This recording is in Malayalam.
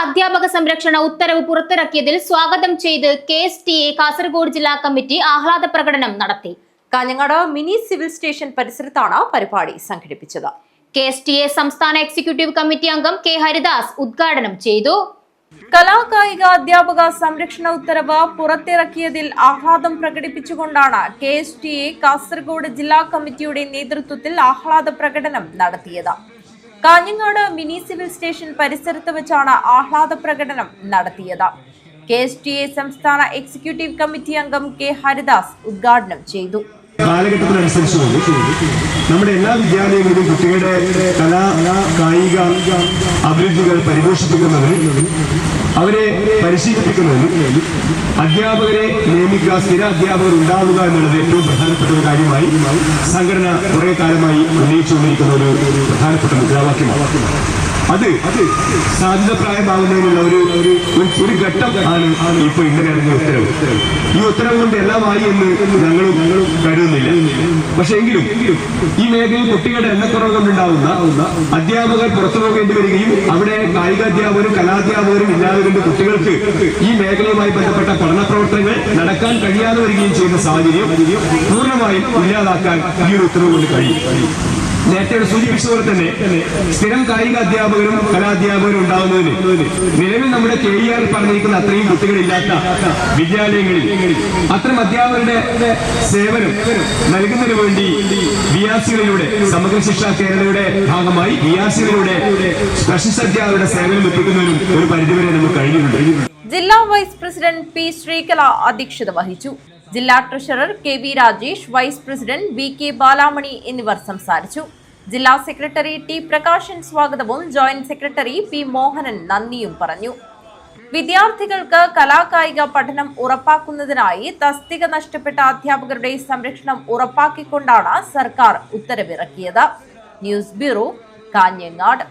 അധ്യാപക സംരക്ഷണ ഉത്തരവ് പുറത്തിറക്കിയതിൽ സ്വാഗതം ചെയ്ത് K S T A Kasaragod ജില്ലാ കമ്മിറ്റി ആഹ്ലാദ പ്രകടനം നടത്തി. കാഞ്ഞങ്ങാട് മിനി സിവിൽ സ്റ്റേഷൻ പരിസരത്താണ് പരിപാടി സംഘടിപ്പിച്ചത്. കെ എസ് ടി എ സംസ്ഥാന എക്സിക്യൂട്ടീവ് കമ്മിറ്റി അംഗം കെ ഹരിദാസ് ഉദ്ഘാടനം ചെയ്തു. കലാകായിക അധ്യാപക സംരക്ഷണ ഉത്തരവ് പുറത്തിറക്കിയതിൽ ആഹ്ലാദം പ്രകടിപ്പിച്ചുകൊണ്ടാണ് K S T A Kasaragod ജില്ലാ കമ്മിറ്റിയുടെ നേതൃത്വത്തിൽ ആഹ്ലാദ പ്രകടനം നടത്തിയത്. കാഞ്ഞങ്ങാട് മിനി സിവിൽ സ്റ്റേഷൻ പരിസരത്ത് വെച്ചാണ് ആഹ്ലാദ പ്രകടനം നടത്തിയത്. കെ എസ് ടി എ സംസ്ഥാന എക്സിക്യൂട്ടീവ് കമ്മിറ്റി അംഗം കെ ഹരിദാസ് ഉദ്ഘാടനം ചെയ്തു. കാലഘട്ടത്തിനനുസരിച്ച് നമ്മുടെ എല്ലാ വിദ്യാലയങ്ങളിലും കുട്ടികളുടെ കലാ കായിക അഭിരുചികൾ പരിപോഷിപ്പിക്കുന്നതിന് അവരെ പരിശീലിപ്പിക്കുന്നതിന് അധ്യാപകരെ നിയമിക്കുക സ്ഥിര അധ്യാപകർ ഉണ്ടാവുക എന്നുള്ളത് ഏറ്റവും പ്രധാനപ്പെട്ട ഒരു കാര്യമായി സംഘടന കുറെ കാലമായി ഉന്നയിച്ചുകൊണ്ടിരിക്കുന്ന ഒരു പ്രധാനപ്പെട്ട മുദ്രാവാക്യമാണ്. അത് അത് സാധ്യതപ്രായമാകുന്നതിനുള്ള ഒരു ഒരു ഘട്ടം ആണ് ഇപ്പൊ ഇപ്പോൾ ഇന്നലെ ഉത്തരവ്. ഈ ഉത്തരവ് കൊണ്ട് എല്ലാമായി എന്ന് ഞങ്ങളും കരുതുന്നില്ല. പക്ഷെ എങ്കിലും ഈ മേഖലയിൽ കുട്ടികളുടെ എണ്ണക്കുറവ് കൊണ്ടുണ്ടാവുന്ന അധ്യാപകർ പുറത്തു പോകേണ്ടി വരികയും അവിടെ കായികാധ്യാപകരും കലാധ്യാപകരും ഇല്ലാതെ കുട്ടികൾക്ക് ഈ മേഖലയുമായി ബന്ധപ്പെട്ട പഠന പ്രവർത്തനങ്ങൾ നടക്കാൻ കഴിയാതെ വരികയും ചെയ്യുന്ന സാഹചര്യം പൂർണമായും ഇല്ലാതാക്കാൻ ഈ ഒരു ഉത്തരവ് കൊണ്ട് കഴിയും. നേരത്തെ സൂചിപ്പിച്ചതുപോലെ തന്നെ സ്ഥിരം കായിക അധ്യാപകരും കലാധ്യാപകരും ഉണ്ടാവുന്നതിന് നിലവിൽ നമ്മുടെ കെ ഇ ആർ പറഞ്ഞിരിക്കുന്ന അത്രയും കുട്ടികളില്ലാത്ത വിദ്യാലയങ്ങളിൽ അത്തരം അധ്യാപകരുടെ സേവനം നൽകുന്നതിന് വേണ്ടി വിയാസികളിലൂടെ സമഗ്ര ശിക്ഷാ കേരളയുടെ ഭാഗമായി വിയാസികളിലൂടെ സ്പെഷ്യൽ അധ്യാപകരുടെ സേവനം എത്തിക്കുന്നതിനും ഒരു പരിധിവരെ നമുക്ക് കഴിഞ്ഞിട്ടുണ്ട്. ജില്ലാ വൈസ് പ്രസിഡന്റ് പി ശ്രീകല അധ്യക്ഷത വഹിച്ചു. ജില്ലാ treasurer K V Rajesh vice president V K Balamani എന്നിവർ സംസാരിച്ചു. ജില്ലാ സെക്രട്ടറി ടി പ്രകാശൻ സ്വാഗതവും ജോയിന്റ് സെക്രട്ടറി പി മോഹനൻ നന്ദിയും പറഞ്ഞു. വിദ്യാർത്ഥികൾക്ക് കലാകായിക പഠനം ഉറപ്പാക്കുന്നതിനായി തസ്തിക നഷ്ടപ്പെട്ട അധ്യാപകരുടെ സംരക്ഷണം ഉറപ്പാക്കിക്കൊണ്ടാണ് സർക്കാർ ഉത്തരവിറക്കിയത്. News bureau Kanhangad.